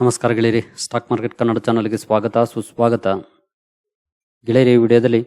ನಮಸ್ಕಾರ ಗೆಳೆಯರಿ, stock market Kannada ಚಾನಲ್ಗೆ ಸ್ವಾಗತ, ಸುಸ್ವಾಗತ. ಗೆಳೆಯರಿ, ಈ ವಿಡಿಯೋದಲ್ಲಿ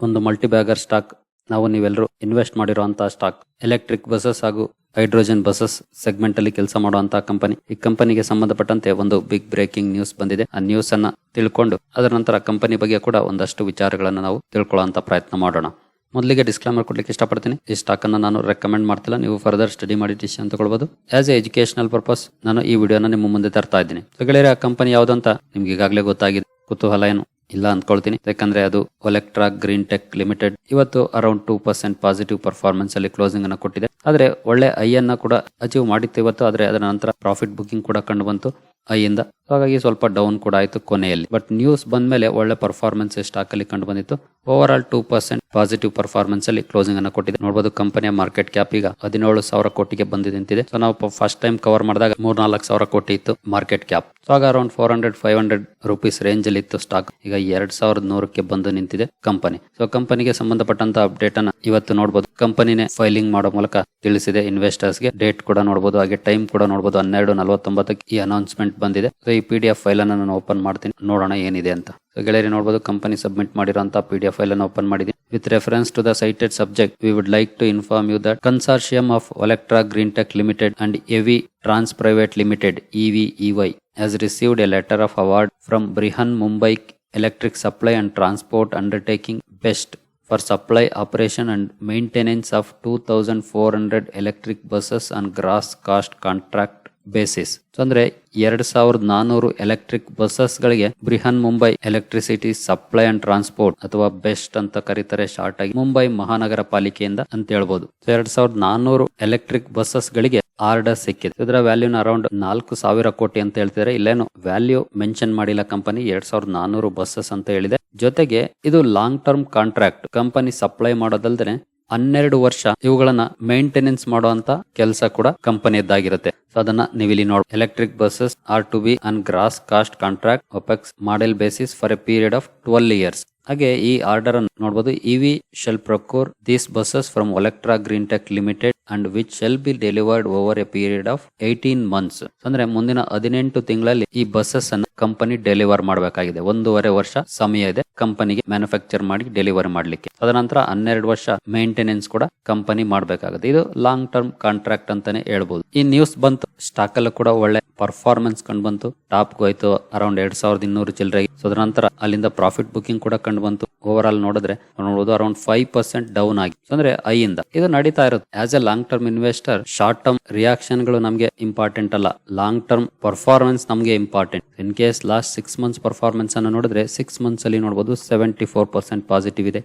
ಒಂದು ಮಲ್ಟಿ ಬ್ಯಾಗರ್ ಸ್ಟಾಕ್. ನಾವು ನೀವೆಲ್ಲರೂ ಇನ್ವೆಸ್ಟ್ ಮಾಡಿರುವಂತಹ ಸ್ಟಾಕ್. ಎಲೆಕ್ಟ್ರಿಕ್ ಬಸಸ್ ಹಾಗೂ ಹೈಡ್ರೋಜನ್ ಬಸಸ್ ಸೆಗ್ಮೆಂಟ್ ಅಲ್ಲಿ ಕೆಲಸ ಮಾಡುವಂತಹ ಕಂಪನಿ. ಈ ಕಂಪನಿಗೆ ಸಂಬಂಧಪಟ್ಟಂತೆ ಒಂದು ಬಿಗ್ ಬ್ರೇಕಿಂಗ್ ನ್ಯೂಸ್ ಬಂದಿದೆ. ಆ ನ್ಯೂಸ್ ಅನ್ನ ತಿಳ್ಕೊಂಡು ಅದರ ನಂತರ ಕಂಪನಿ ಬಗ್ಗೆ ಕೂಡ ಒಂದಷ್ಟು ವಿಚಾರಗಳನ್ನು ನಾವು ತಿಳ್ಕೊಳ್ಳುವಂತ ಪ್ರಯತ್ನ ಮಾಡೋಣ. ಮೊದಲಿಗೆ ಡಿಸ್ಕ್ಲೈಮರ್ ಕೊಡ್ಲಿಕ್ಕೆ ಇಷ್ಟಪಡ್ತೀನಿ. ಈ ಸ್ಟಾಕ್ ಅನ್ನ ನಾನು ರೆಕಮೆಂಡ್ ಮಾಡ್ತಿಲ್ಲ. ನೀವು ಫರ್ದರ್ ಸ್ಟಡಿ ಮಾಡಿ ಡಿಸಿಷನ್ ತಗೊಳ್ಬಹುದು ಆಸ್ ಎ ಎಜುಕೇಶನಲ್ ಪರ್ಪಸ್ ನಾನು ಈ ವಿಡಿಯೋನ ನಿಮ್ಮ ಮುಂದೆ ತರ್ತಾ ಇದ್ದೀನಿ. ಗೆಳೆಯರ, ಆ ಕಂಪನಿ ಅಂತ ನಿಮ್ಗೆ ಈಗಾಗಲೇ ಗೊತ್ತಾಗಿದೆ. ಕುತೂಹಲ ಏನು? ಇಲ್ಲ ಅಂದ್ಕೊಳ್ತೀನಿ. ಯಾಕಂದ್ರೆ ಅದು ಒಲೆಕ್ಟ್ರಾ ಗ್ರೀನ್ ಟೆಕ್ ಲಿಮಿಟೆಡ್ ಇವತ್ತು around two percent positive performance ಅಲ್ಲಿ ಕ್ಲೋಸಿಂಗ್ ಅನ್ನ ಕೊಟ್ಟಿದೆ. ಆದ್ರೆ ಒಳ್ಳೆ ಐ ಅನ್ನ ಕೂಡ ಅಚೀವ್ ಮಾಡಿತ್ತು ಇವತ್ತು. ಆದ್ರೆ ಅದರ ನಂತರ ಪ್ರಾಫಿಟ್ ಬುಕಿಂಗ್ ಕೂಡ ಕಂಡು ಬಂತು. ಐ ಇಂದ ಹಾಗಾಗಿ ಸ್ವಲ್ಪ ಡೌನ್ ಕೂಡ ಆಯಿತು ಕೊನೆಯಲ್ಲಿ. ಬಟ್ ನ್ಯೂಸ್ ಬಂದ್ಮೇಲೆ ಒಳ್ಳೆ ಪರ್ಫಾರ್ಮೆನ್ಸ್ ಸ್ಟಾಕ್ ಅಲ್ಲಿ ಕಂಡು ಬಂದಿತ್ತು overall two percent positive performance ಅಲ್ಲಿ ಕ್ಲೋಸಿಂಗ್ ಅನ್ನ ಕೊಟ್ಟಿದೆ. ನೋಡಬಹುದು ಕಂಪನಿಯ ಮಾರ್ಕೆಟ್ ಕ್ಯಾಪ್ ಈಗ ಹದಿನೇಳು ಸಾವಿರ ಕೋಟಿಗೆ ಬಂದಿದೆ ಅಂತಿದೆ. ಸೊ ನಾವು ಫಸ್ಟ್ ಟೈಮ್ ಕವರ್ ಮಾಡಿದಾಗ ಮೂರ್ ನಾಲ್ಕು ಸಾವಿರ ಕೋಟಿ ಇತ್ತು ಮಾರ್ಕೆಟ್ ಕ್ಯಾಪ್ ಸೊ ಆಗ around four hundred five hundred rupees range ಅಲ್ಲಿ ಇತ್ತು ಸ್ಟಾಕ್ ಈಗ ಎರಡ್ ಸಾವಿರದ ನೂರಕ್ಕೆ ಬಂದು ನಿಂತಿದೆ ಕಂಪನಿ ಸೊ ಕಂಪನಿಗೆ ಸಂಬಂಧಪಟ್ಟಂತ ಅಪ್ಡೇಟ್ ಅನ್ನ ಇವತ್ತು ನೋಡಬಹುದು ಕಂಪನಿನೇ ಫೈಲಿಂಗ್ ಮಾಡೋ ಮೂಲಕ ತಿಳಿಸಿದೆ ಇನ್ವೆಸ್ಟರ್ಸ್ಗೆ. ಡೇಟ್ ಕೂಡ ನೋಡಬಹುದು ಹಾಗೆ ಟೈಮ್ ಕೂಡ ನೋಡಬಹುದು ಹನ್ನೆರಡು ನಲವತ್ತೊಂಬತ್ತಕ್ಕೆ ಈ ಅನೌನ್ಸ್ಮೆಂಟ್ ಸಬ್ಮಿಟ್ ಬಂದಿದೆ. ಸೊ ಈ ಪಿ ಡಿ ಎಫ್ ಫೈಲ್ ಅನ್ನು ನಾನು ಓಪನ್ ಮಾಡ್ತೀನಿ. ನೋಡೋಣ ಏನಿದೆ ಅಂತ. ಗೆಳೆಯರಿ ನೋಡಬಹುದು ಕಂಪನಿ ಸಬ್ಮಿಟ್ ಮಾಡಿರುವಂತಹ ಪಿ ಡಿ ಎಫ್ ಫೈಲ್ ಅನ್ನು ಓಪನ್ ಮಾಡಿದೆ with reference to the cited subject we would like to inform you that consortium of Olectra green tech limited and EVEY trans private limited EVEY has received a letter of award from Brihanmumbai electric supply and transport undertaking BEST for supply operation and maintenance of two thousand four hundred electric busses and gross cost contract basis ಅಂದ್ರೆ ಎರಡ್ ಸಾವಿರದ ನಾನೂರು electric buses ಗಳಿಗೆ Brihanmumbai electricity supply and transport ಅಥವಾ BEST ಅಂತ ಕರೀತಾರೆ short ಆಗಿ ಮುಂಬೈ ಮಹಾನಗರ ಪಾಲಿಕೆಯಿಂದ ಅಂತ ಹೇಳ್ಬೋದು. ಎರಡ್ ಸಾವಿರದ ನಾನೂರು ಎಲೆಕ್ಟ್ರಿಕ್ ಬಸ್ಸಸ್ ಗಳಿಗೆ ಆರ್ಡರ್ ಸಿಕ್ಕಿದೆ. ಇದರ ವ್ಯಾಲ್ಯೂನ ಅರೌಂಡ್ ನಾಲ್ಕು ಸಾವಿರ ಕೋಟಿ ಅಂತ ಹೇಳ್ತಿದ್ದಾರೆ ಇಲ್ಲೇನು ವ್ಯಾಲ್ಯೂ ಮೆನ್ಷನ್ ಮಾಡಿಲ್ಲ ಕಂಪನಿ ಎರಡ್ ಸಾವಿರದ ನಾನೂರು ಬಸ್ಸಸ್ ಅಂತ ಹೇಳಿದೆ. ಜೊತೆಗೆ ಇದು long term contract company supply ಮಾಡೋದಲ್ದೇ ಹನ್ನೆರಡು ವರ್ಷ ಇವುಗಳನ್ನ ಮೇಂಟೆನೆನ್ಸ್ ಮಾಡುವಂತ ಕೆಲಸ ಕೂಡ ಕಂಪನಿಯದ್ದಾಗಿರುತ್ತೆ ಸೊ ಅದನ್ನ ನೀವು ಇಲ್ಲಿ ನೋಡಿ electric busses are to be on gross cost contract opex model basis for a period of twelve years ಹಾಗೆ ಈ ಆರ್ಡರ್ ಅನ್ನು ನೋಡಬಹುದು EV shall procure these busses from Olectra green tech limited and which shall be delivered over a period of eighteen months ಅಂದ್ರೆ ಮುಂದಿನ ಹದಿನೆಂಟು ತಿಂಗಳಲ್ಲಿ ಈ buses ಅನ್ನು ಕಂಪನಿ ಡೆಲಿವರ್ ಮಾಡಬೇಕಾಗಿದೆ. ಒಂದೂವರೆ ವರ್ಷ ಸಮಯ ಇದೆ ಕಂಪನಿಗೆ ಮ್ಯಾನುಫ್ಯಾಕ್ಚರ್ ಮಾಡಿ ಡೆಲಿವರಿ ಮಾಡ್ಲಿಕ್ಕೆ. ತದನಂತರ ಹನ್ನೆರಡು ವರ್ಷ ಮೇಂಟೆನೆನ್ಸ್ ಕೂಡ ಕಂಪನಿ ಮಾಡಬೇಕಾಗುತ್ತೆ. ಇದು ಲಾಂಗ್ ಟರ್ಮ್ ಕಾಂಟ್ರಾಕ್ಟ್ ಅಂತಾನೆ ಹೇಳ್ಬೋದು. ಈ ನ್ಯೂಸ್ ಬಂತು ಸ್ಟಾಕ್ ಅಲ್ಲಿ ಕೂಡ ಒಳ್ಳೆ ಪರ್ಫಾರ್ಮೆನ್ಸ್ ಕಂಡು ಬಂತು. ಟಾಪ್ ಹೋಯ್ತು ಅರೌಂಡ್ ಎರಡ್ ಸಾವಿರದ ಇನ್ನೂರು ಚಿಲ್ಲರೆ ಸೊ ನಂತರ ಅಲ್ಲಿಂದ ಪ್ರಾಫಿಟ್ ಬುಕಿಂಗ್ ಕೂಡ ಕಂಡು ಬಂತು. ಓವರ್ ಆಲ್ ನೋಡಿದ್ರೆ ನೋಡಬಹುದು ಅರೌಂಡ್ ಫೈವ್ ಪರ್ಸೆಂಟ್ ಡೌನ್ ಆಗಿ. ಅಂದ್ರೆ ಐ ಇಂದ. ಇದು ನಡೀತಾ ಇರುತ್ತೆ. As a long term investor short term ರಿಯಾಕ್ಷನ್ಗಳು ನಮಗೆ ಇಂಪಾರ್ಟೆಂಟ್ ಅಲ್ಲ. ಲಾಂಗ್ ಟರ್ಮ್ ಪರ್ಫಾರ್ಮೆನ್ಸ್ ನಮಗೆ important in case last six months performance ಅನ್ನು ನೋಡಿದ್ರೆ ಸಿಕ್ಸ್ ಮಂತ್ಸ್ ಅಲ್ಲಿ ನೋಡಬಹುದು ಸೆವೆಂಟಿ ಫೋರ್ ಪರ್ಸೆಂಟ್ ಪಾಸಿಟಿವ್ ಇದೆ.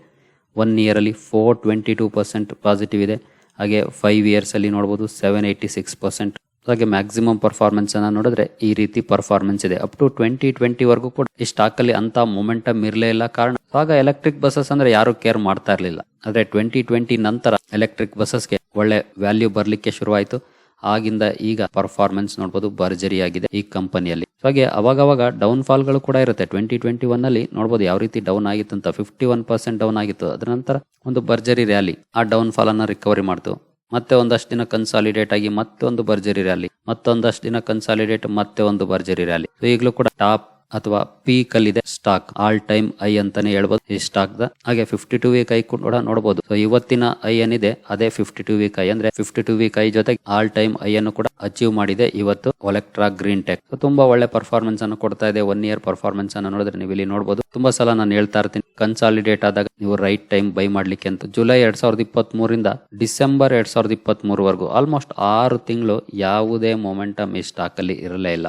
ಒನ್ ಇಯರ್ ಅಲ್ಲಿ four twenty two percent positive ಇದೆ. ಹಾಗೆ ಫೈವ್ ಇಯರ್ಸ್ ಅಲ್ಲಿ ನೋಡಬಹುದು ಸೆವೆನ್ ಏಯ್ಟಿ ಸಿಕ್ಸ್ ಪರ್ಸೆಂಟ್ ಹಾಗೆ ಮ್ಯಾಕ್ಸಿಮಮ್ ಪರ್ಫಾರ್ಮೆನ್ಸ್ ಅನ್ನ ನೋಡಿದ್ರೆ ಈ ರೀತಿ ಪರ್ಫಾರ್ಮೆನ್ಸ್ ಇದೆ. ಅಪ್ ಟು ಟ್ವೆಂಟಿ ಟ್ವೆಂಟಿ ವರ್ಗೂ ಕೂಡ ಈ ಸ್ಟಾಕ್ ಅಲ್ಲಿ ಅಂತ ಮೊಮೆಂಟಮ್ ಇರಲೇ ಇಲ್ಲ. ಕಾರಣ, ಆಗ ಎಲೆಕ್ಟ್ರಿಕ್ ಬಸ್ಸಸ್ ಅಂದ್ರೆ ಯಾರು ಕೇರ್ ಮಾಡ್ತಾ ಇರಲಿಲ್ಲ. ಆದ್ರೆ ಟ್ವೆಂಟಿ ಟ್ವೆಂಟಿ ನಂತರ ಎಲೆಕ್ಟ್ರಿಕ್ ಬಸ್ಸಸ್ಗೆ ಒಳ್ಳೆ ವ್ಯಾಲ್ಯೂ ಬರ್ಲಿಕ್ಕೆ ಶುರುವಾಯಿತು. ಆಗಿಂದ ಈಗ ಪರ್ಫಾರ್ಮೆನ್ಸ್ ನೋಡಬಹುದು ಭರ್ಜರಿ ಆಗಿದೆ ಈ ಕಂಪನಿಯಲ್ಲಿ ಹಾಗೆ ಅವಾಗವಾಗ ಡೌನ್ ಫಾಲ್ಗಳು ಕೂಡ ಇರುತ್ತೆ. ಟ್ವೆಂಟಿ ಟ್ವೆಂಟಿ ಒನ್ ಅಲ್ಲಿ ನೋಡಬಹುದು ಯಾವ ರೀತಿ ಡೌನ್ ಆಗಿತ್ತು ಅಂತ ಫಿಫ್ಟಿ ಒನ್ ಪರ್ಸೆಂಟ್ ಡೌನ್ ಆಗಿತ್ತು. ಅದರ ನಂತರ ಒಂದು ಭರ್ಜರಿ ರ್ಯಾಲಿ ಆ ಡೌನ್ ಫಾಲ್ ಅನ್ನ ರಿಕವರಿ ಮಾಡ್ತು. ಮತ್ತೆ ಒಂದಷ್ಟು ದಿನ ಕನ್ಸಾಲಿಡೇಟ್ ಆಗಿ ಮತ್ತೆ ಒಂದು ಭರ್ಜರಿ ರ್ಯಾಲಿ ಮತ್ತೊಂದಷ್ಟು ದಿನ ಕನ್ಸಾಲಿಡೇಟ್ ಮತ್ತೆ ಒಂದು ಭರ್ಜರಿ ರ್ಯಾಲಿ ಈಗಲೂ ಕೂಡ ಟಾಪ್ ಅಥವಾ ಪೀಕ್ ಅಲ್ಲಿ ಇದೆ ಸ್ಟಾಕ್ ಆಲ್ ಟೈಮ್ ಐ ಅಂತಾನೆ ಹೇಳ್ಬೋದು. ಈ ಸ್ಟಾಕ್ ದ. ಹಾಗೆ ಫಿಫ್ಟಿ ಟು ವೀಕ್ ಐ ಕೂಡ ನೋಡಬಹುದು ಸೊ ಇವತ್ತಿನ ಐ ಏನಿದೆ, ಅದೇ ಫಿಫ್ಟಿ ಟು ವೀಕ್ ಐ ಅಂದ್ರೆ ಫಿಫ್ಟಿ ಟು ವೀಕ್ ಐ ಜೊತೆಗೆ ಆಲ್ ಟೈಮ್ ಐ ಅನ್ನು ಕೂಡ ಅಚೀವ್ ಮಾಡಿದೆ ಇವತ್ತು ಒಲೆಕ್ಟ್ರಾ ಗ್ರೀನ್ ಟೆಕ್ ತುಂಬಾ ಒಳ್ಳೆ ಪರ್ಫಾರ್ಮೆನ್ಸ್ ಅನ್ನು ಕೊಡ್ತಾ ಇದೆ. ಒನ್ ಇಯರ್ ಪರ್ಫಾರ್ಮೆನ್ಸ್ ಅನ್ನು ನೋಡಿದ್ರೆ ನೀವು ಇಲ್ಲಿ ನೋಡಬಹುದು ತುಂಬಾ ಸಲ ನಾನು ಹೇಳ್ತಾ ಇರ್ತೀನಿ ಕನ್ಸಾಲಿಡೇಟ್ ಆದಾಗ ನೀವು ರೈಟ್ ಟೈಮ್ ಬೈ ಮಾಡ್ಲಿಕ್ಕೆ ಅಂತ. ಜುಲೈ ಎರಡ್ ಸಾವಿರದ ಇಪ್ಪತ್ತ್ ಮೂರಿಂದ ಡಿಸೆಂಬರ್ ಎರಡ್ ಸಾವಿರದ ಇಪ್ಪತ್ತ್ ಮೂರವರೆಗೂ ಆಲ್ಮೋಸ್ಟ್ ಆರು ತಿಂಗಳು ಯಾವುದೇ ಮೊಮೆಂಟಮ್ ಈ ಸ್ಟಾಕ್ ಅಲ್ಲಿ ಇರಲೇ ಇಲ್ಲ.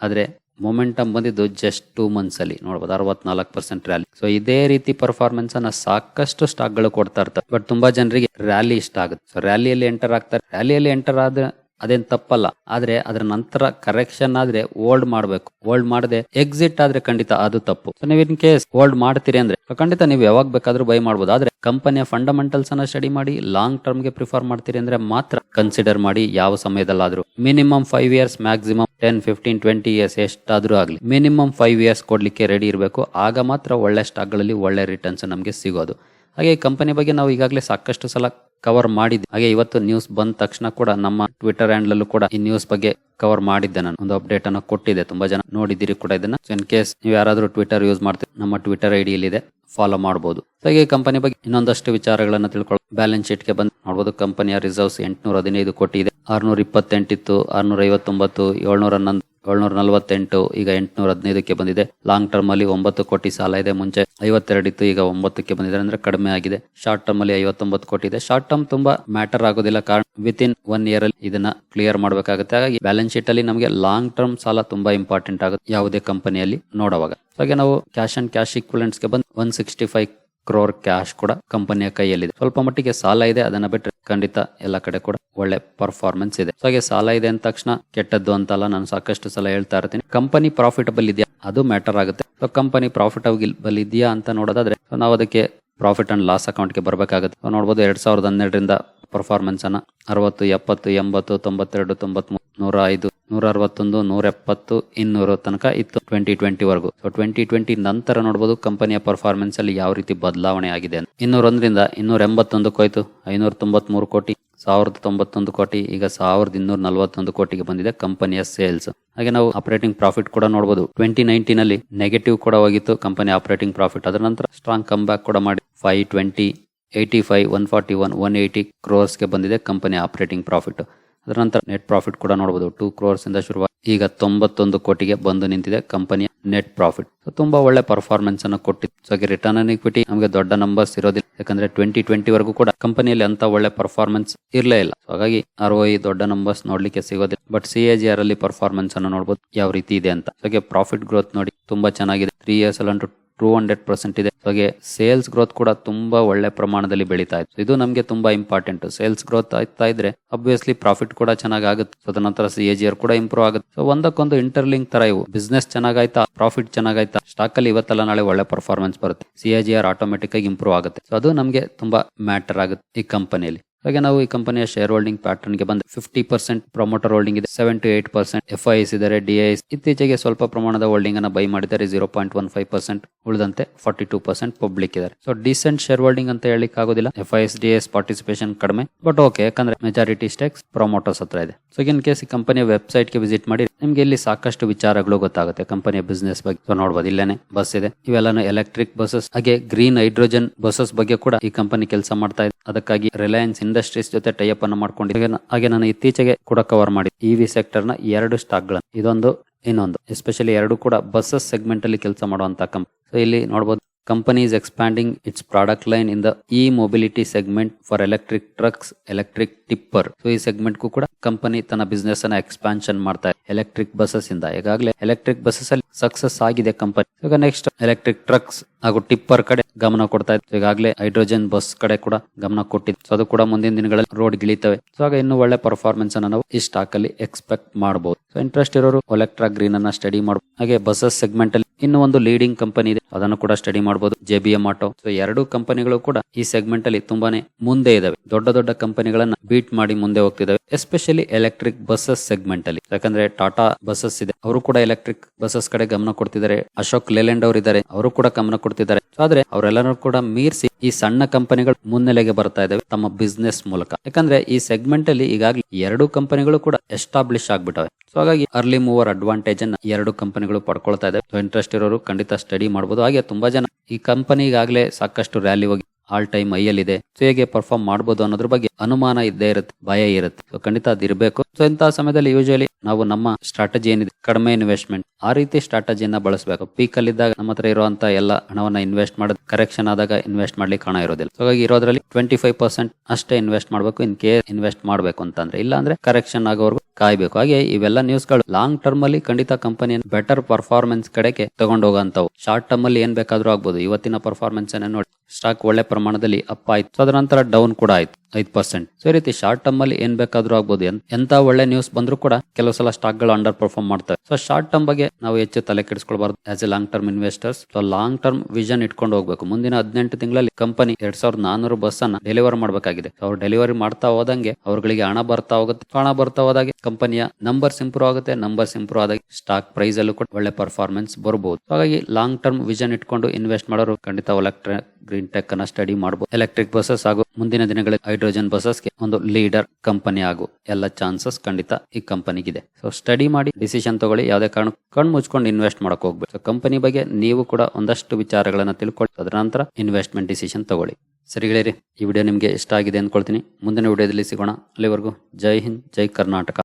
ಆದ್ರೆ ಮೊಮೆಂಟಮ್ ಬಂದಿದ್ದು ಜಸ್ಟ್ ಟೂ ಮಂತ್ಸಲ್ಲಿ ನೋಡಬಹುದು ಅರವತ್ನಾಲ್ಕು ಪರ್ಸೆಂಟ್ ರ್ಯಾಲಿ ಸೊ ಇದೇ ರೀತಿ ಪರ್ಫಾರ್ಮೆನ್ಸ್ ಅನ್ನ ಸಾಕಷ್ಟು ಸ್ಟಾಕ್ಗಳು ಕೊಡ್ತಾ ಇರ್ತಾರೆ. ಬಟ್ ತುಂಬಾ ಜನರಿಗೆ ರ್ಯಾಲಿ ಇಷ್ಟ ಆಗುತ್ತೆ. ಸೊ ರ್ಯಾಲಿಯಲ್ಲಿ ಎಂಟರ್ ಆಗ್ತಾರೆ. ರ್ಯಾಲಿಯಲ್ಲಿ ಎಂಟರ್ ಆದ್ರೆ ಅದೇನ್ ತಪ್ಪಲ್ಲ. ಆದ್ರೆ ಅದರ ನಂತರ ಕರೆಕ್ಷನ್ ಆದ್ರೆ ಓಲ್ಡ್ ಮಾಡ್ಬೇಕು. ಓಲ್ಡ್ ಮಾಡದೆ ಎಕ್ಸಿಟ್ ಆದ್ರೆ ಖಂಡಿತ ಅದು ತಪ್ಪು. ಸೊ ನೀವು ಇನ್ ಕೇಸ್ ಓಲ್ಡ್ ಮಾಡ್ತೀರಿ ಅಂದ್ರೆ, ಖಂಡಿತ ನೀವು ಯಾವಾಗ ಬೇಕಾದ್ರೂ ಬೈ ಮಾಡ್ಬೋದು. ಆದ್ರೆ ಕಂಪನಿಯ ಫಂಡಮೆಂಟಲ್ಸ್ ಅನ್ನ ಸ್ಟಡಿ ಮಾಡಿ ಲಾಂಗ್ ಟರ್ಮ್ಗೆ ಪ್ರಿಫರ್ ಮಾಡ್ತೀರಿ ಅಂದ್ರೆ ಮಾತ್ರ ಕನ್ಸಿಡರ್ ಮಾಡಿ ಯಾವ ಸಮಯದಲ್ಲಾದ್ರೂ. Minimum five years maximum ten fifteen twenty years ಎಷ್ಟಾದ್ರೂ ಆಗಲಿ. ಮಿನಿಮಮ್ ಫೈವ್ ಇಯರ್ಸ್ ಕೊಡ್ಲಿಕ್ಕೆ ರೆಡಿ ಇರಬೇಕು. ಆಗ ಮಾತ್ರ ಒಳ್ಳೆ ಸ್ಟಾಕ್ಗಳಲ್ಲಿ ಒಳ್ಳೆ ರಿಟರ್ನ್ಸ್ ನಮಗೆ ಸಿಗೋದು. ಹಾಗೆ ಕಂಪನಿ ಬಗ್ಗೆ ನಾವು ಈಗಾಗಲೇ ಸಾಕಷ್ಟು ಸಲ ಕವರ್ ಮಾಡಿದ್ದೆ. ಹಾಗೆ ಇವತ್ತು ನ್ಯೂಸ್ ಬಂದ ತಕ್ಷಣ ಕೂಡ ನಮ್ಮ ಟ್ವಿಟರ್ ಹ್ಯಾಂಡಲ್ ಅಲ್ಲೂ ಕೂಡ ಈ ನ್ಯೂಸ್ ಬಗ್ಗೆ ಕವರ್ ಮಾಡಿದ್ದೆ ನಾನು. ಒಂದು ಅಪ್ಡೇಟ್ ಅನ್ನು ಕೊಟ್ಟಿದ್ದೆ. ತುಂಬಾ ಜನ ನೋಡಿದ್ದೀರಿ ಕೂಡ ಇದನ್ನ. ಇನ್ ಕೇಸ್ ನೀವು ಯಾರಾದ್ರೂ ಟ್ವಿಟರ್ ಯೂಸ್ ಮಾಡ್ತೀವಿ ನಮ್ಮ ಟ್ವಿಟರ್ ಐಡಿ ಇದೆ ಫಾಲೋ ಮಾಡಬಹುದು ಹಾಗೆ ಕಂಪನಿ ಬಗ್ಗೆ ಇನ್ನೊಂದಷ್ಟು ವಿಚಾರಗಳನ್ನ ತಿಳ್ಕೊಳ್ಳೋ ಬ್ಯಾಲೆನ್ಸ್ ಶೀಟ್ಗೆ ಬಂದು ನೋಡಬಹುದು ಕಂಪನಿಯ ರಿಸರ್ವ್ಸ್ ಎಂಟುನೂರ ಹದಿನೈದು ಕೋಟಿ ಇದೆ. ಆರ್ನೂರ ಇಪ್ಪತ್ತೆಂಟಿತ್ತು, ಆರ್ನೂರ ಐವತ್ತೊಂಬತ್ತು, ಏಳ್ನೂರ ಹನ್ನೊಂದು ಏಳ್ನೂರ ನಲವತ್ತೆಂಟು ಈಗ ಎಂಟುನೂರ ಹದಿನೈದಕ್ಕೆ ಬಂದಿದೆ. ಲಾಂಗ್ ಟರ್ಮ್ ಅಲ್ಲಿ ಒಂಬತ್ತು ಕೋಟಿ ಸಾಲ ಇದೆ. ಮುಂಚೆ ಐವತ್ತೆರಡಿತ್ತು, ಈಗ ಒಂಬತ್ತಕ್ಕೆ ಬಂದಿದೆ. ಅಂದ್ರೆ ಕಡಿಮೆ ಆಗಿದೆ. ಶಾರ್ಟ್ ಟರ್ಮ್ ಅಲ್ಲಿ ಐವತ್ತೊಂಬತ್ತು ಕೋಟಿ ಇದೆ. ಶಾರ್ಟ್ ಟರ್ಮ್ ತುಂಬಾ ಮ್ಯಾಟರ್ ಆಗೋದಿಲ್ಲ. ಕಾರಣ ವಿತ್ ಒನ್ ಇಯರ್ ಅಲ್ಲಿ ಇದನ್ನ ಕ್ಲಿಯರ್ ಮಾಡಬೇಕಾಗುತ್ತೆ. ಹಾಗಾಗಿ ಬ್ಯಾಲೆನ್ಸ್ ಶೀಟ್ ಅಲ್ಲಿ ನಮಗೆ ಲಾಂಗ್ ಟರ್ಮ್ ಸಾಲ ತುಂಬಾ ಇಂಪಾರ್ಟೆಂಟ್ ಆಗುತ್ತೆ. ಯಾವುದೇ ಕಂಪನಿಯಲ್ಲಿ ನೋಡುವಾಗ. ಹಾಗೆ ನಾವು ಕ್ಯಾಶ್ ಅಂಡ್ ಕ್ಯಾಶ್ ಈಕ್ವಲೆಂಟ್ಸ್ಗೆ ಬಂದು one sixty five crore cash ಕೂಡ ಕಂಪನಿಯ ಕೈಯಲ್ಲಿದೆ. ಸ್ವಲ್ಪ ಮಟ್ಟಿಗೆ ಸಾಲ ಇದೆ, ಅದನ್ನ ಬಿಟ್ಟರೆ ಖಂಡಿತ ಎಲ್ಲ ಕಡೆ ಕೂಡ ಒಳ್ಳೆ ಪರ್ಫಾರ್ಮೆನ್ಸ್ ಇದೆ. ಹಾಗೆ ಸಾಲ ಇದೆ ಅಂದ ತಕ್ಷಣ ಕೆಟ್ಟದ್ದು ಅಂತಲ್ಲ, ನಾನು ಸಾಕಷ್ಟು ಸಲ ಹೇಳ್ತಾ ಇರ್ತೀನಿ. ಕಂಪನಿ ಪ್ರಾಫಿಟಬಲ್ ಇದೆಯಾ? ಅದು ಮ್ಯಾಟರ್ ಆಗುತ್ತೆ. ಸೊ ಕಂಪನಿ ಪ್ರಾಫಿಟಬಲ್ ಇದೆಯಾ ಅಂತ ನೋಡೋದಾದ್ರೆ ನಾವು ಅದಕ್ಕೆ ಪ್ರಾಫಿಟ್ ಅಂಡ್ ಲಾಸ್ ಅಕೌಂಟ್ಗೆ ಬರಬೇಕಾಗುತ್ತೆ. ನೋಡಬಹುದು ಎರಡ್ ಸಾವಿರದ ಹನ್ನೆರಡರಿಂದ ಪರ್ಫಾರ್ಮೆನ್ಸ್ ಅನ್ನ ಅರವತ್ತು, ಎಪ್ಪತ್ತು, ಎಂಬತ್ತು, ತೊಂಬತ್ತೆರಡು, ತೊಂಬತ್ಮೂರು, ನೂರ ಐದು. ನೂರ ಅರವತ್ತೊಂದು ನೂರ ಎಪ್ಪತ್ತು ಇನ್ನೂರು ತನಕ ಇತ್ತು ಟ್ವೆಂಟಿ ಟ್ವೆಂಟಿ ವರೆಗೂ. ಸೊ ಟ್ವೆಂಟಿ ಟ್ವೆಂಟಿ ನಂತರ ನೋಡಬಹುದು ಕಂಪನಿಯ ಪರ್ಫಾರ್ಮೆನ್ಸ್ ಅಲ್ಲಿ ಯಾವ ರೀತಿ ಬದಲಾವಣೆ ಆಗಿದೆ ಇನ್ನೂರೊಂದರಿಂದ ಇನ್ನೂರ ಎಂಬತ್ತೊಂದಕ್ಕೆ ಹೋಯ್ತು ಐನೂರ ತೊಂಬತ್ಮೂರು ಕೋಟಿ ಸಾವಿರದ ತೊಂಬತ್ತೊಂದು ಕೋಟಿ, ಈಗ ಸಾವಿರದ ಇನ್ನೂರ ನಲವತ್ತೊಂದು ಕೋಟಿಗೆ ಬಂದಿದೆ ಕಂಪನಿಯ ಸೇಲ್ಸ್ ಹಾಗೆ ನಾವು ಆಪರೇಟಿಂಗ್ ಪ್ರಾಫಿಟ್ ಕೂಡ ನೋಡಬಹುದು ಟ್ವೆಂಟಿ ನೈನ್ಟೀನ್ ಅಲ್ಲಿ ನೆಗೆಟಿವ್ ಕೂಡ ಹೋಗಿತ್ತು ಕಂಪನಿ ಆಪರೇಟಿಂಗ್ ಪ್ರಾಫಿಟ್ ಅದರ ನಂತರ ಸ್ಟ್ರಾಂಗ್ ಕಮ್ ಬ್ಯಾಕ್ ಕೂಡ ಮಾಡಿ. Five twenty eighty five one forty one one eighty ಕ್ರೋರ್ಸ್ಗೆ ಬಂದಿದೆ ಕಂಪನಿ ಆಪರೇಟಿಂಗ್ ಪ್ರಾಫಿಟ್ ಅದರ ನಂತರ ನೆಟ್ ಪ್ರಾಫಿಟ್ ಕೂಡ ನೋಡಬಹುದು ಟೂ ಕ್ರೋರ್ಸ್ ಇಂದ ಶುರುವಾಗಿ ಈಗ ತೊಂಬತ್ತೊಂದು ಕೋಟಿಗೆ ಬಂದು ನಿಂತಿದೆ ಕಂಪನಿಯ ನೆಟ್ ಪ್ರಾಫಿಟ್ ತುಂಬಾ ಒಳ್ಳೆ ಪರ್ಫಾರ್ಮೆನ್ಸ್ ಅನ್ನು ಕೊಟ್ಟಿದೆ ಸೊ ಹಾಗೆ ರಿಟರ್ನ್ ಆನ್ ಇಕ್ವಿಟಿ ನಮಗೆ ದೊಡ್ಡ ನಂಬರ್ಸ್ ಇರೋದಿಲ್ಲ. ಯಾಕಂದ್ರೆ ಟ್ವೆಂಟಿ ಟ್ವೆಂಟಿ ವರೆಗೂ ಕೂಡ ಕಂಪನಿಯಲ್ಲಿ ಅಂತ ಒಳ್ಳೆ ಪರ್ಫಾರ್ಮೆನ್ಸ್ ಇರಲೇ ಇಲ್ಲ. ಹಾಗಾಗಿ ಆರ್ ದೊಡ್ಡ ನಂಬರ್ಸ್ ನೋಡ್ಲಿಕ್ಕೆ ಸಿಗೋದಿಲ್ಲ. But C A G R ಅಲ್ಲಿ ಪರ್ಫಾರ್ಮೆನ್ಸ್ ಅನ್ನು ನೋಡಬಹುದು ಯಾವ ರೀತಿ ಇದೆ ಅಂತ. ಹಾಗೆ ಪ್ರಾಫಿಟ್ ಗ್ರೋತ್ ನೋಡಿ ತುಂಬಾ ಚೆನ್ನಾಗಿದೆ. ತ್ರೀ ಇಯರ್ಸ್ ಅಲ್ಲಿ ಟೂ ಹಂಡ್ರೆಡ್ ಪರ್ಸೆಂಟ್ ಇದೆ. ಹಾಗೆ ಸೇಲ್ಸ್ ಗ್ರೋತ್ ಕೂಡ ತುಂಬಾ ಒಳ್ಳೆ ಪ್ರಮಾಣದಲ್ಲಿ ಬೆಳೀತಾ ಇತ್ತು. ಇದು ನಮಗೆ ತುಂಬಾ ಇಂಪಾರ್ಟೆಂಟ್ ಸೇಲ್ಸ್ ಗ್ರೋತ್ ಆಗ್ತಾ ಇದ್ರೆ ಅಬ್ವಿಯಸ್ಲಿ ಪ್ರಾಫಿಟ್ ಕೂಡ ಚೆನ್ನಾಗಿ ಆಗುತ್ತೆ ಅದ ನಂತರ ಸಿ ಎ ಜಿ ಆರ್ ಕೂಡ ಇಂಪ್ರೂವ್ ಆಗುತ್ತೆ. ಸೊ ಒಂದಕ್ಕೊಂದು ಇಂಟರ್ಲಿಂಕ್ ತರ ಇವು. ಬಿಸ್ನೆಸ್ ಚೆನ್ನಾಗಾಯ್ತಾ? ಪ್ರಾಫಿಟ್ ಚೆನ್ನಾಗಾಯ್ತಾ? ಸ್ಟಾಕ್ ಅಲ್ಲಿ ಇವತ್ತಲ್ಲ ನಾಳೆ ಒಳ್ಳೆ ಪರ್ಫಾರ್ಮೆನ್ಸ್ ಬರುತ್ತೆ. C A G R automatic ಆಗಿ ಇಂಪ್ರೂವ್ ಆಗುತ್ತೆ. ಸೊ ಅದು ನಮಗೆ ತುಂಬಾ ಮ್ಯಾಟರ್ ಆಗುತ್ತೆ ಈ ಕಂಪನಿಯಲ್ಲಿ ಹಾಗೆ ನಾವು ಈ ಕಂಪನಿಯ ಶೇರ್ ಹೋಲ್ಡಿಂಗ್ ಪ್ಯಾಟರ್ನ್ಗೆ ಬಂದು ಫಿಫ್ಟಿ ಪರ್ಸೆಂಟ್ ಪ್ರೊಮೋಟರ್ ಹೋಲ್ಡಿಂಗ್ ಇದೆ seven two eight percent F I S ಇದ್ದಾರೆ ಡಿ ಐಸ್ ಇತ್ತೀಚೆಗೆ ಸ್ವಲ್ಪ ಪ್ರಮಾಣದ ಹೋಲ್ಡಿಂಗ್ ಅನ್ನ ಬೈ ಮಾಡಿದ್ದಾರೆ zero point one five percent ಉಳಿದಂತೆ ಫಾರ್ಟಿ ಟೂ ಪರ್ಸೆಂಟ್ ಪಬ್ಲಿಕ್ ಇದ್ದಾರೆ. ಸೊ ಡಿಸೆಂಟ್ ಶೇರ್ ಹೋಲ್ಡಿಂಗ್ ಅಂತ ಹೇಳಿಕ್ ಆಗೋದಿಲ್ಲ. F I S D S participation ಕಡಿಮೆ. ಬಟ್ ಓಕೆ ಯಾಕಂದ್ರೆ ಮೆಜಾರಿಟಿ ಸ್ಟೇಕ್ಸ್ ಪ್ರೊಮೋಟರ್ಸ್ ಹತ್ರ ಇದೆ. ಸೊ ಇನ್ ಕೇಸ್ ಈ ಕಂಪನಿಯ ವೆಬ್ಸೈಟ್ಗೆ ವಿಸಿಟ್ ಮಾಡಿ, ನಿಮ್ಗೆ ಇಲ್ಲಿ ಸಾಕಷ್ಟು ವಿಚಾರಗಳು ಗೊತ್ತಾಗುತ್ತೆ. ಕಂಪನಿಯ ಬಿಸ್ನೆಸ್ ಬಗ್ಗೆ. ನೋಡಬಹುದು ಇಲ್ಲೇನೆ ಬಸ್ ಇದೆ. ಇವೆಲ್ಲಾನು ಎಲೆಕ್ಟ್ರಿಕ್ ಬಸ್ಸಸ್ ಹಾಗೆ ಗ್ರೀನ್ ಹೈಡ್ರೋಜನ್ ಬಸ್ಸಸ್ ಬಗ್ಗೆ ಕೂಡ ಈ ಕಂಪನಿ ಕೆಲಸ ಮಾಡ್ತಾ ಇದೆ. ಅದಕ್ಕಾಗಿ ರಿಲಯನ್ಸ್ ಇಂಡಸ್ಟ್ರೀಸ್ ಜೊತೆ ಟೈಅಪ್ ಅನ್ನು ಮಾಡ್ಕೊಂಡಿದೆ ಹಾಗೆ ನಾನು ಇತ್ತೀಚೆಗೆ ಕೂಡ ಕವರ್ ಮಾಡಿ. ಇವಿ ಸೆಕ್ಟರ್ನ ಎರಡು ಸ್ಟಾಕ್ಗಳನ್ನು. ಇದೊಂದು, ಇನ್ನೊಂದು. ಎಸ್ಪೆಷಲಿ ಎರಡು ಕೂಡ ಬಸ್ಸಸ್ ಸೆಗ್ಮೆಂಟ್ ಅಲ್ಲಿ ಕೆಲಸ ಮಾಡುವಂತ ಕಂಪನಿ ಸೊ ಇಲ್ಲಿ ನೋಡಬಹುದು company is expanding its product line in the E mobility segment for electric trucks electric tipper so ಈ ಸೆಗ್ಮೆಂಟ್ ಕೂಡ ಕಂಪನಿ ತನ್ನ ಬಿಸ್ನೆಸ್ ಅನ್ನ ಎಕ್ಸ್ಪಾನ್ಷನ್ ಮಾಡ್ತಾ ಇದೆ. ಎಲೆಕ್ಟ್ರಿಕ್ ಬಸ್ಸಸ್ ಇಂದ. ಈಗಾಗಲೇ ಎಲೆಕ್ಟ್ರಿಕ್ ಬಸ್ಸಸ್ ಅಲ್ಲಿ ಸಕ್ಸಸ್ ಆಗಿದೆ ಕಂಪನಿ ಈಗ ನೆಕ್ಸ್ಟ್ ಎಲೆಕ್ಟ್ರಿಕ್ ಟ್ರಕ್ಸ್ ಹಾಗೂ ಟಿಪ್ಪರ್ ಕಡೆ ಗಮನ ಕೊಡ್ತಾ ಇತ್ತು ಈಗಾಗಲೇ ಹೈಡ್ರೋಜನ್ ಬಸ್ ಕಡೆ ಕೂಡ ಗಮನ ಕೊಟ್ಟಿದ್ದು. ಸೊ ಅದು ಕೂಡ ಮುಂದಿನ ದಿನಗಳಲ್ಲಿ ರೋಡ್ ಗಿಳಿತವೆ. ಸೊ ಆಗ ಇನ್ನು ಒಳ್ಳೆ ಪರ್ಫಾರ್ಮೆನ್ಸ್ ಅನ್ನ ನಾವು ಈ ಸ್ಟಾಕ್ ಅಲ್ಲಿ ಎಕ್ಸ್ಪೆಕ್ಟ್ ಮಾಡಬಹುದು ಸೊ ಇಂಟ್ರೆಸ್ಟ್ ಇರೋರು ಒಲೆಕ್ಟ್ರಾ ಗ್ರೀನ್ ಅನ್ನ ಸ್ಟಡಿ ಮಾಡಬಹುದು ಹಾಗೆ ಬಸ್ಸಸ್ ಸೆಗ್ಮೆಂಟ್ ಅಲ್ಲಿ ಇನ್ನು ಒಂದು ಲೀಡಿಂಗ್ ಕಂಪನಿ ಇದೆ. ಅದನ್ನು ಕೂಡ ಸ್ಟಡಿ ಮಾಡಬಹುದು J B M auto so ಎರಡು ಕಂಪನಿಗಳು ಕೂಡ ಈ ಸೆಗ್ಮೆಂಟ್ ಅಲ್ಲಿ ತುಂಬಾನೇ ಮುಂದೆ ಇದಾವೆ. ದೊಡ್ಡ ದೊಡ್ಡ ಕಂಪನಿಗಳನ್ನ ಬೀಟ್ ಮಾಡಿ ಮುಂದೆ ಹೋಗ್ತಿದಾವೆ. ಎಸ್ಪೆಷಲಿ ಎಲೆಕ್ಟ್ರಿಕ್ ಬಸ್ಸಸ್ ಸೆಗ್ಮೆಂಟ್ ಅಲ್ಲಿ. ಯಾಕಂದ್ರೆ ಟಾಟಾ ಬಸ್ಸಸ್ ಇದೆ. ಅವರು ಕೂಡ ಎಲೆಕ್ಟ್ರಿಕ್ ಬಸ್ಸಸ್ ಕಡೆ ಗಮನ ಕೊಡ್ತಿದ್ದಾರೆ. ಅಶೋಕ್ ಲೇಲೆಂಡ್ ಅವರು ಇದ್ದಾರೆ. ಅವರು ಕೂಡ ಗಮನ ಕೊಡ್ತಿದ್ದಾರೆ. ಆದ್ರೆ ಅವರೆಲ್ಲರೂ ಕೂಡ ಮೀರಿಸಿ ಈ ಸಣ್ಣ ಕಂಪನಿಗಳು ಮುನ್ನೆಲೆಗೆ ಬರ್ತಾ ಇದಾವೆ ತಮ್ಮ ಬಿಸ್ನೆಸ್ ಮೂಲಕ. ಯಾಕಂದ್ರೆ ಈ ಸೆಗ್ಮೆಂಟ್ ಅಲ್ಲಿ ಈಗಾಗಲೇ ಎರಡು ಕಂಪನಿಗಳು ಕೂಡ ಎಸ್ಟಾಬ್ಲಿಷ್ ಆಗ್ಬಿಟ್ಟವೆ. ಸೊ ಹಾಗಾಗಿ ಅರ್ಲಿ ಮೂವರ್ ಅಡ್ವಾಂಟೇಜ್ ಅನ್ನ ಎರಡು ಕಂಪನಿಗಳು ಪಡ್ಕೊಳ್ತಾ ಇದೆ ಇಂಟ್ರೆಸ್ಟ್ ಇರೋರು ಖಂಡಿತ ಸ್ಟಡಿ ಮಾಡಬಹುದು ಹಾಗೆ ತುಂಬಾ ಜನ ಈ ಕಂಪನಿ ಈಗಾಗಲೇ ಸಾಕಷ್ಟು ರ್ಯಾಲಿ ಹೋಗಿ ಆಲ್ ಟೈಮ್ ಐಯಲ್ಲಿದೆ ಸೊ ಹೇಗೆ ಪರ್ಫಾರ್ಮ್ ಮಾಡಬಹುದು ಅನ್ನೋದ್ರ ಬಗ್ಗೆ ಅನುಮಾನ ಇದ್ದೇ ಇರುತ್ತೆ, ಭಯ ಇರುತ್ತೆ. ಸೊ ಖಂಡಿತ ಅದಿರಬೇಕು ಸೊ ಇಂತಹ ಸಮಯದಲ್ಲಿ ಯೂಶಲಿ ನಾವು ನಮ್ಮ ಸ್ಟ್ರಾಟಜಿ ಏನಿದೆ, ಕಡಿಮೆ ಇನ್ವೆಸ್ಟ್ಮೆಂಟ್ ಆ ರೀತಿ ಸ್ಟ್ರಾಟಜಿಯನ್ನ ಬಳಸಬೇಕು. ಪೀಕ್ ಅಲ್ಲಿದ್ದಾಗ ನಮ್ಮ ಹತ್ರ ಇರುವಂತಹ ಎಲ್ಲ ಹಣವನ್ನ ಇನ್ವೆಸ್ಟ್ ಮಾಡೋದು ಕರೆಕ್ಷನ್ ಆದಾಗ ಇನ್ವೆಸ್ಟ್ ಮಾಡ್ಲಿಕ್ಕೆ ಹಣ ಇರೋದಿಲ್ಲ. ಹಾಗಾಗಿ ಇರೋದ್ರಲ್ಲಿ ಟ್ವೆಂಟಿ ಫೈವ್ ಪರ್ಸೆಂಟ್ ಅಷ್ಟೇ ಇನ್ವೆಸ್ಟ್ ಮಾಡಬೇಕು. ಇನ್ ಕೇಸ್ ಇನ್ವೆಸ್ಟ್ ಮಾಡಬೇಕು ಅಂತಂದ್ರೆ. ಇಲ್ಲ ಅಂದ್ರೆ ಕರೆಕ್ಷನ್ ಆಗೋವರೆಗೂ ಕಾಯ್ಬೇಕು. ಹಾಗೆ ಇವೆಲ್ಲ ನ್ಯೂಸ್ಗಳು ಲಾಂಗ್ ಟರ್ಮ್ ಅಲ್ಲಿ ಖಂಡಿತ ಕಂಪನಿ ಬೆಟರ್ ಪರ್ಫಾರ್ಮೆನ್ಸ್ ಕಡೆಗೆ ತಗೊಂಡು ಹೋಗಂತವು ಶಾರ್ಟ್ ಟರ್ಮ್ ಅಲ್ಲಿ ಏನ್ ಬೇಕಾದ್ರೂ ಆಗ್ಬೋದು. ಇವತ್ತಿನ ಪರ್ಫಾರ್ಮೆನ್ಸ್ ಅನ್ನ ನೋಡಿ. ಸ್ಟಾಕ್ ಒಳ್ಳೆ ಪ್ರಮಾಣದಲ್ಲಿ ಅಪ್ ಆಯ್ತು. ಅದರ ನಂತರ ಡೌನ್ ಕೂಡ ಆಯ್ತು, ಐದು ಪರ್ಸೆಂಟ್ ಸೊ ರೀತಿ ಶಾರ್ಟ್ ಟರ್ಮ್ ಅಲ್ಲಿ ಏನ್ ಬೇಕಾದ್ರೂ ಆಗ್ಬೋದು. ಎಂತ ಒಳ್ಳೆ ನ್ಯೂಸ್ ಬಂದ್ರು ಕೂಡ ಕೆಲವು ಸಲ ಸ್ಟಾಕ್ಗಳು ಅಂಡರ್ ಪರ್ಫಾರ್ಮ್ ಮಾಡ್ತಾರೆ ಸೊ ಶಾರ್ಟ್ ಟರ್ಮ್ ಬಗ್ಗೆ ನಾವು ಹೆಚ್ಚು ತಲೆ ಕೆಡಿಸ್ಕೊಳ್ಬಾರ್ದು. As a long term investors so long term vision ಇಟ್ಕೊಂಡು ಹೋಗ್ಬೇಕು. ಮುಂದಿನ ಹದಿನೆಂಟು ತಿಂಗಳಲ್ಲಿ ಕಂಪನಿ ಎರಡ್ ಸಾವಿರದ ನಾನೂರು ಬಸ್ ಅನ್ನ ಡೆಲಿವರ್ ಮಾಡಬೇಕಾಗಿದೆ. ಅವ್ರು ಡೆಲಿವರಿ ಮಾಡ್ತಾ ಹೋದಂಗೆ ಅವ್ರಗಳಿಗೆ ಹಣ ಬರ್ತಾ ಹೋಗುತ್ತೆ. ಹಣ ಬರ್ತಾ ಹೋದಾಗ ಕಂಪನಿಯ ನಂಬರ್ಸ್ ಇಂಪ್ರೂವ್ ಆಗುತ್ತೆ. ನಂಬರ್ಸ್ ಇಂಪ್ರೂವ್ ಆದಾಗ ಸ್ಟಾಕ್ ಪ್ರೈಸ್ ಅಲ್ಲೂ ಕೂಡ ಒಳ್ಳೆ ಪರ್ಫಾರ್ಮೆನ್ಸ್ ಬರಬಹುದು ಹಾಗಾಗಿ ಲಾಂಗ್ ಟರ್ಮ್ ವಿಷನ್ ಇಟ್ಕೊಂಡು ಇನ್ವೆಸ್ಟ್ ಮಾಡೋರು ಖಂಡಿತ ಒಲೆಕ್ಟ್ರ ಗ್ರೀನ್ ಟೆಕ್ ಅನ್ನ ಸ್ಟಡಿ ಮಾಡಬಹುದು ಎಲೆಕ್ಟ್ರಿಕ್ ಬಸಸ್ ಹಾಗೂ ಮುಂದಿನ ದಿನಗಳಲ್ಲಿ ಹೈಡ್ರೋಜನ್ ಬಸಸ್ಗೆ ಒಂದು ಲೀಡರ್ ಕಂಪನಿ ಆಗು. ಎಲ್ಲ ಚಾನ್ಸಸ್ ಖಂಡಿತ ಈ ಕಂಪನಿಗಿದೆ ಸೊ ಸ್ಟಡಿ ಮಾಡಿ ಡಿಸಿಷನ್ ತಗೊಳ್ಳಿ. ಯಾವುದೇ ಕಾರಣ ಕಣ್ಣು ಮುಚ್ಕೊಂಡು ಇನ್ವೆಸ್ಟ್ ಮಾಡಕ್ ಹೋಗ್ಬೇಕು ಕಂಪನಿ ಬಗ್ಗೆ ನೀವು ಕೂಡ ಒಂದಷ್ಟು ವಿಚಾರಗಳನ್ನ ತಿಳ್ಕೊಳ್ಳಿ. ಅದರ ನಂತರ ಇನ್ವೆಸ್ಟ್ಮೆಂಟ್ ಡಿಸಿಷನ್ ತಗೊಳ್ಳಿ. ಸರಿ ಗೆಳೆಯರಿ, ಈ ವಿಡಿಯೋ ನಿಮಗೆ ಇಷ್ಟ ಆಗಿದೆ ಅಂದ್ಕೊಳ್ತೀನಿ. ಮುಂದಿನ ವಿಡಿಯೋದಲ್ಲಿ ಸಿಗೋಣ. ಅಲ್ಲಿವರೆಗೂ ಜೈ ಹಿಂದ್, ಜೈ ಕರ್ನಾಟಕ.